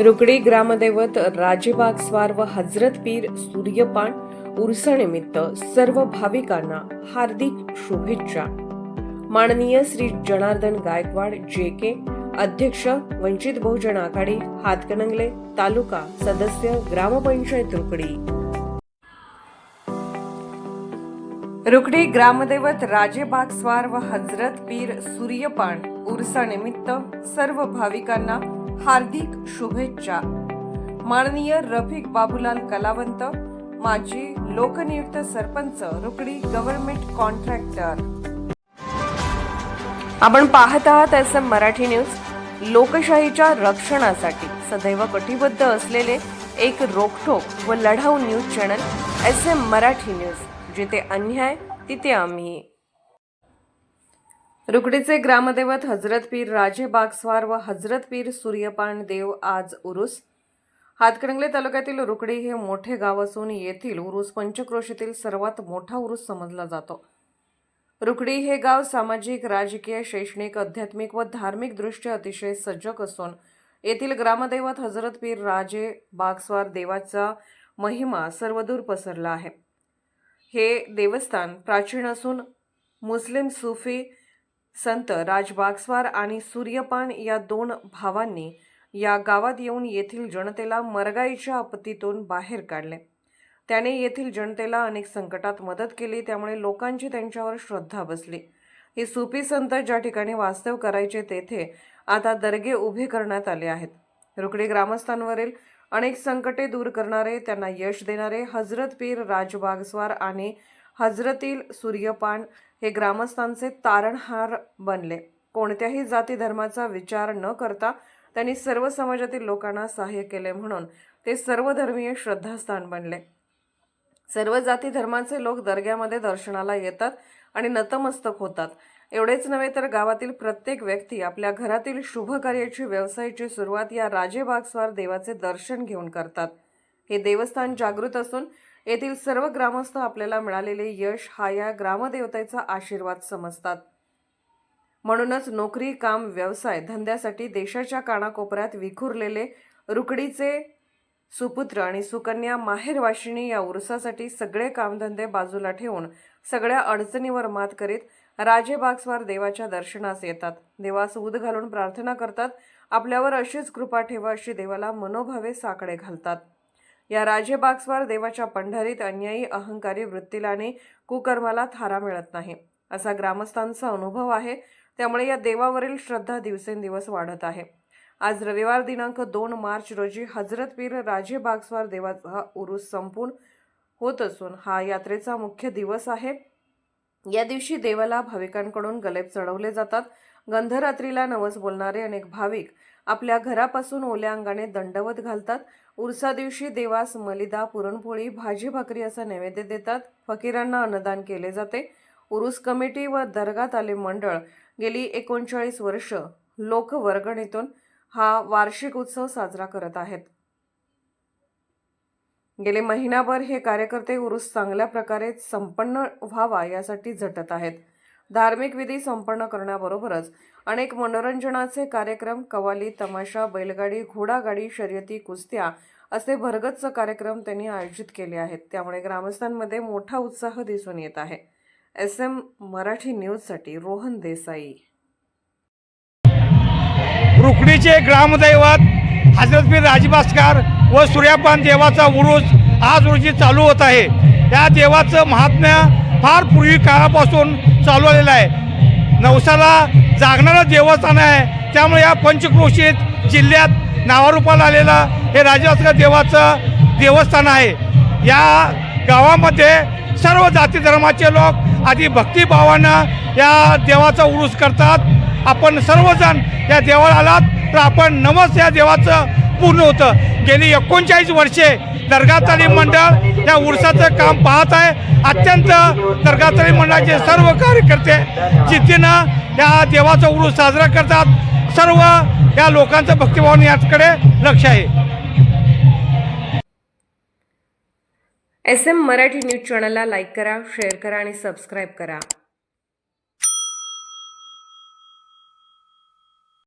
रुकडी ग्रामदैवत राजेबाग स्वार व हजरत पीर सूर्यपान उर्सानिमित्त सर्व भाविकांना हार्दिक शुभेच्छा. माननीय श्री जनार्दन गायकवाड जे के अध्यक्ष वंचित बहुजन आघाडी हातकणंगले तालुका सदस्य ग्रामपंचायत रुकडी. रुकडी ग्रामदैवत राजेबाग स्वार व हजरत पीर सूर्यपान उर्सानिमित्त सर्व भाविकांना हार्दिक शुभेच्छा. माननीय रफिक बाबूलाल कलावंत माजी लोकनियुक्त सरपंच रुकडी गव्हर्नमेंट कॉन्ट्रॅक्टर. आपण पाहत आहात एस एम मराठी न्यूज. लोकशाहीच्या रक्षणासाठी सदैव कटिबद्ध असलेले एक रोखठोक व लढाऊ news channel S M Marathi news. जिथे अन्याय तिथे आम्ही. रुकडीचे ग्रामदैवत हजरत पीर राजे बागस्वार व हजरत पीर सूर्यपान देव आज उरुस. हातकणंगले तालुक्यातील रुकडी हे मोठे गाव असून येथील उरुस पंचक्रोशीतील सर्वात मोठा उरुस समजला जातो. रुकडी हे गाव सामाजिक राजकीय शैक्षणिक आध्यात्मिक व धार्मिक दृष्ट्या अतिशय सजग असून येथील ग्रामदैवत हजरत पीर राजे बागस्वार देवाचा महिमा सर्वदूर पसरला आहे. हे देवस्थान प्राचीन असून मुस्लिम सुफी संत राजबागस्वार आणि सूर्यपान या दोन भावांनी या गावात येऊन येथील जनतेला मरगाईच्या आपत्तीतून बाहेर काढले. त्याने येथील जनतेला अनेक संकटात मदत केली त्यामुळे लोकांची त्यांच्यावर श्रद्धा बसली. हे सुपी संत ज्या ठिकाणी वास्तव करायचे तेथे आता दर्गे उभे करण्यात आले आहेत. रुकडी ग्रामस्थांवरील अनेक संकटे दूर करणारे त्यांना यश देणारे हजरत पीर राजबागस्वार आणि हजरतील सूर्यपान हे ग्रामस्थांचे तारणहार बनले. कोणत्याही जाती धर्माचा विचार न करता त्यांनी सर्व समाजातील लोकांना सहाय्य केले म्हणून ते सर्वधर्मीय श्रद्धास्थान बनले. सर्व जाती धर्माचे लोक दर्ग्यामध्ये दर्शनाला येतात आणि नतमस्तक होतात. एवढेच नव्हे तर गावातील प्रत्येक व्यक्ती आपल्या घरातील शुभ कार्याची व्यवसायाची सुरुवात या राजेबागस्वार देवाचे दर्शन घेऊन करतात. हे देवस्थान जागृत असून येथील सर्व ग्रामस्थ आपल्याला मिळालेले यश हा या ग्रामदेवतेचा आशीर्वाद समजतात. म्हणूनच नोकरी काम व्यवसाय धंद्यासाठी देशाच्या कानाकोपऱ्यात विखुरलेले रुकडीचे सुपुत्र आणि सुकन्या माहेरवाशिणी या उरसासाठी सगळे कामधंदे बाजूला ठेवून सगळ्या अडचणीवर मात करीत राजेबागस्वार देवाच्या दर्शनास येतात. देवास उद घालून प्रार्थना करतात. आपल्यावर अशीच कृपा ठेवा अशी देवाला मनोभावे साकडे घालतात. या राजेबागस्वार देवाच्या पंढरीत अन्यायी अहंकारी वृत्तीला आणि कुकर्माला थारा मिळत नाही. असा ग्रामस्थांचा अनुभव आहे. त्यामुळे या देवावरील श्रद्धा दिवसेंदिवस वाढत आहे. आज रविवार दिनांक दोन मार्च रोजी हजरत पीर राजे बागस्वार देवाचा उरूस संपून होत असून हा यात्रेचा मुख्य दिवस आहे. या दिवशी देवाला भाविकांकडून गलेप चढवले जातात. गंधरात्रीला नवस बोलणारे अनेक भाविक आपल्या घरापासून ओल्या अंगाने दंडवत घालतात. उरसा दिवशी देवास मलिदा पुरणपोळी भाजी भाकरी असा नैवेद्य देतात. फकीरांना अन्नदान केले जाते. उरूस कमिटी व दर्गा तालीम मंडळ गेली एकोणचाळीस वर्ष लोकवर्गणीतून हा वार्षिक उत्सव साजरा करत आहेत. गेले महिनाभर हे कार्यकर्ते उरूस चांगल्या प्रकारे संपन्न व्हावा यासाठी झटत आहेत. धार्मिक विधी संपन्न करण्याबरोबरच अनेक मनोरंजनाचे कार्यक्रम कवाली तमाशा बैलगाडी घोडागाडी शर्यती कुस्त्या असे भरगच्च कार्यक्रम त्यांनी आयोजित केले आहेत. त्यामुळे ग्रामस्थांमध्ये मोठा उत्साह दिसून येत आहे. एस एम मराठी न्यूजसाठी रोहन देसाई. रुकडीचे ग्रामदैवत हजरतपीर राजभास्कर व सूर्यपान देवाचा उरूस आज रोजी चालू होत आहे. या देवाचं महात्म्य फार पूर्वी काळापासून चालू आलेलं आहे. नवसाला जागणारं देवस्थान आहे. त्यामुळे या पंचक्रोशीत जिल्ह्यात नावारूपाला आलेलं हे राजभास्कर देवाचं देवस्थान आहे. या गावामध्ये सर्व जाती धर्माचे लोक आधी भक्तिभावानं या देवाचा उरूस करतात. आपण सर्वजण या देवाला आलात तर आपण नमस या देवाचं पूर्ण होतं. गेली एकोणचाळीस वर्षे दर्गा तालीम मंडळ या उरसाचं काम पाहत आहे. अत्यंत दर्गा तालीम मंडळाचे सर्व कार्यकर्ते जिद्दीनं या देवाचा उरूस साजरा करतात. सर्व या लोकांचं भक्तिभावन याकडे लक्ष आहे. एस एम मराठी न्यूज चॅनलला लाईक करा शेअर करा आणि सबस्क्राईब करा.